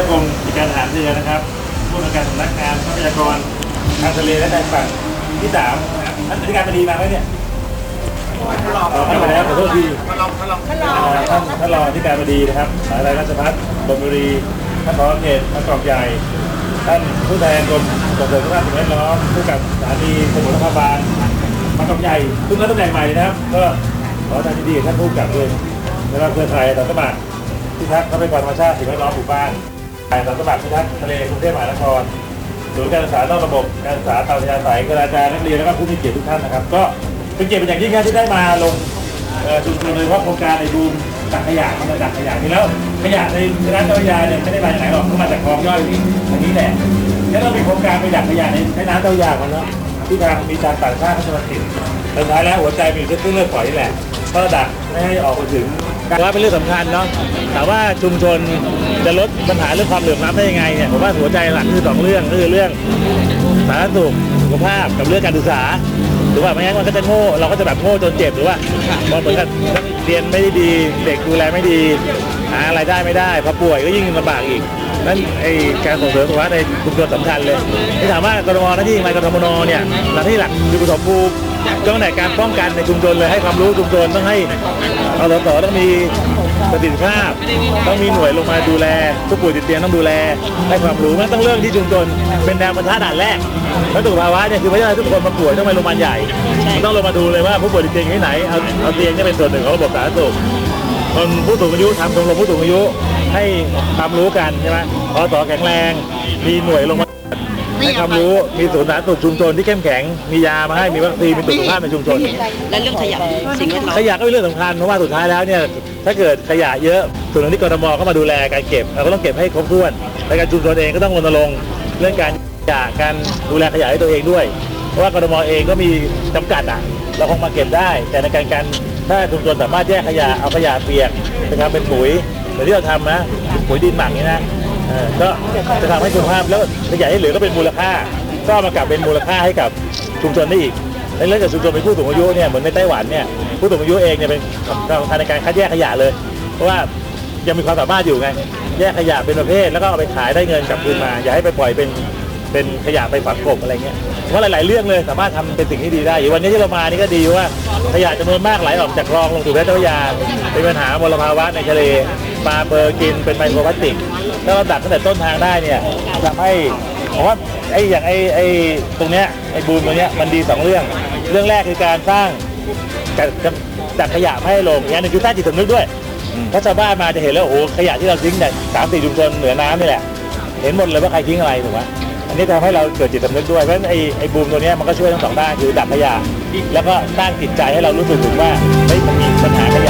ากรมกิจการทหารเรือนะครับผู้อำนวยการสำนักงานทรัพยากรทางทะเลและชายฝั่งที่สามนะครับท่านอธิการบดีมาไหมเนี่ยเราท่านมาแล้วขอโทษทีท่านรองท่านรองท่านท่านรองอธิการบดีนะครับมหาวิทยาลัยราชภัฏธนบุรีท่านผอเขตท่านกองใหญ่ท่านผู้แทนกรมส่งเสริมสภาพสิ่งแวดล้อมผู้กับสถานีสมุทรสาครบาลมากองใหญ่เพิ่งรับตำแหน่งใหม่นะครับ ก็ขอทางที่ดีกับท่านผู้กับด้วยแล้วก็เครือข่ายอาสาสมัครพิทักษ์ทรัพยากรธรรมชาติสิ่งแวดล้อมหมู่บ้าน ข่ายอาสาสมัครพิทักษ์ทะเลกรุงเทพมหานครศูนย์การศึกษานอกระบบการศึกษาตามอัธยาสายกระจายนักเรียนแล้วก็ผู้มีเกียรติทุกท่านนะครับ ก็เป็นเกียรติเป็นอย่างยิ่งครับที่ได้มาลงชุมชนโดยเฉพาะโครงการในบูมตักขยะมาตักขยะนี่แล้ว ขยะในร้านเจ้าพระยาเนี่ยไม่ได้มาจากไหนหรอกก็มาจากคลองย่อยนี่อันนี้แหละแล้วเรามีโครงการไปดักขยะในแม่น้ำเจ้าพระยากันเนาะ ที่ทางมีการต่างชาติเข้ามาติดสุดท้ายแล้วหัวใจมีอยู่ที่เลือดฝอยนี่แหละก็ดักไม่ให้ออกไปถึงว่าเป็นเรื่องสำคัญเนาะแต่ว่าชุมชนจะลดปัญหาเรื่องความเหลื่อมล้ำได้ยังไงเนี่ยผมว่าหัวใจหลักคือสองเรื่องก็คือเรื่องสาธารณสุขสุขภาพกับเรื่องการศึกษาหรือว่าไม่งั้นมันก็จะโง่เราก็จะแบบโง่จนเจ็บหรือว่าพอเหมือนกับเรียนไม่ได้ดี เด็กดูแลไม่ดี หารายได้ไม่ได้พอป่วยก็ยิ่งลำบากอีก นั่นไอการส่งเสริมสุขภาพในชุมชนสำคัญเลยที่ถามว่ากรทมหน้าที่อะไรกรทมนเนี่ยหน้าที่หลักคือปฐมภูมิต้องไหนการป้องกันในชุมชนเลยให้ความรู้ชุมชนต้องให้อสสต้องมีประสิทธิภาพ ต้องมีหน่วยลงมาดูแลผู้ป่วยติดเตียงต้องดูแลให้ความรู้มันต้องเรื่องที่ชุมชนเป็นแนวประทะด่านแรกแล้วสุขภาวะเนี่ยคือไม่ใช่ทุกคนมาป่วยต้องไปโรงพยาบาลใหญ่ ต้องลงมาดูเลยว่าผู้ป่วยติดเตียงที่ไหนเอาเอาเตียงเนี่ยเป็นส่วนหนึ่งของระบบสาธารณสุข คนผู้สูงอายุทำชมรมผู้สูงอายุให้ความรู้กันใช่ไหมอสแข็งแรง มีหน่วยลงมาให้ความรู้มีศูนย์สาธารณสุขชุมชนที่เข้มแข็งมียามาให้มีวัคซีนมีตรวจสุขภาพในชุมชน และเรื่องขยะสิ่งแวดล้อมขยะก็เป็นเรื่องสำคัญเพราะว่าสุดท้ายแล้วเนี่ยถ้าเกิดขยะเยอะส่วนหนึ่งที่กรทมก็มาดูแลการเก็บเราก็ต้องเก็บให้ครบถ้วนในการชุมชนเองก็ต้องรณรงค์เรื่องการขยะการดูแลขยะให้ตัวเองด้วย เพราะว่ากรทมเองก็มีจำกัดอะเราคงมาเก็บได้ แต่ในการการ ถ้าชุมชนสามารถแยกขยะเอาขยะเปียกไปทำเป็นปุ๋ยเหมือนที่เราทำนะปุ๋ยดินหมักนี่นะเออก็จะทำให้สุขภาพแล้วขยะที่เหลือก็เป็นมูลค่าก็มากลับเป็นมูลค่าให้กับชุมชนได้อีกในเรื่องจากชุมชนเป็นผู้สูงอายุเนี่ยเหมือนในไต้หวันเนี่ยผู้สูงอายุเองเนี่ยเป็นสำคัญในการคัดแยกขยะเลย เพราะว่ายังมีความสามารถอยู่ไงแยกขยะเป็นประเภท แล้วก็เอาไปขายได้เงินกลับคืนมา อย่าให้ไปปล่อยเป็นเป็นขยะไปฝังกบอะไรเงี้ยว่าหลาย ๆ เรื่องเลยสามารถทำเป็นสิ่งที่ดีได้อยู่วันนี้ที่เรามานี่ก็ดีว่า ขยะจำนวนมากไหลออกจากคลองลงสู่แม่น้ำเจ้าพระยา เป็นปัญหามลภาวะในทะเลปลาเปอร์กินเป็นไมโครพลาสติก ถ้าเราดักตั้งแต่ต้นทางได้เนี่ยทำให้ผมว่าไอ้อย่างไอ้ไอ้ตรงเนี้ยไอ้บูมตรงเนี้ยมันดีสองเรื่อง เรื่องแรกคือการสร้างจัดจัดขยะไม่ให้ลงอย่างหนึ่งคือสร้างจิตสำนึกด้วยถ้าชาวบ้านมาจะเห็นแล้วโอ้โหขยะที่เราทิ้งเนี่ยสามสี่ชุมชนเหนือน้ำนี่แหละ เห็นหมดเลยว่าใครทิ้งอะไรถูกไหม นี้ทำให้เราเกิดจิตสำนึกด้วยเพราะฉะนั้นไอ้ไอ้บูมตัวเนี้ยมันก็ช่วยทั้งสองด้านคือดักขยะแล้วก็สร้างจิตใจให้เรารู้สึกถึงว่าเฮ้ยมันมีปัญหาขยะ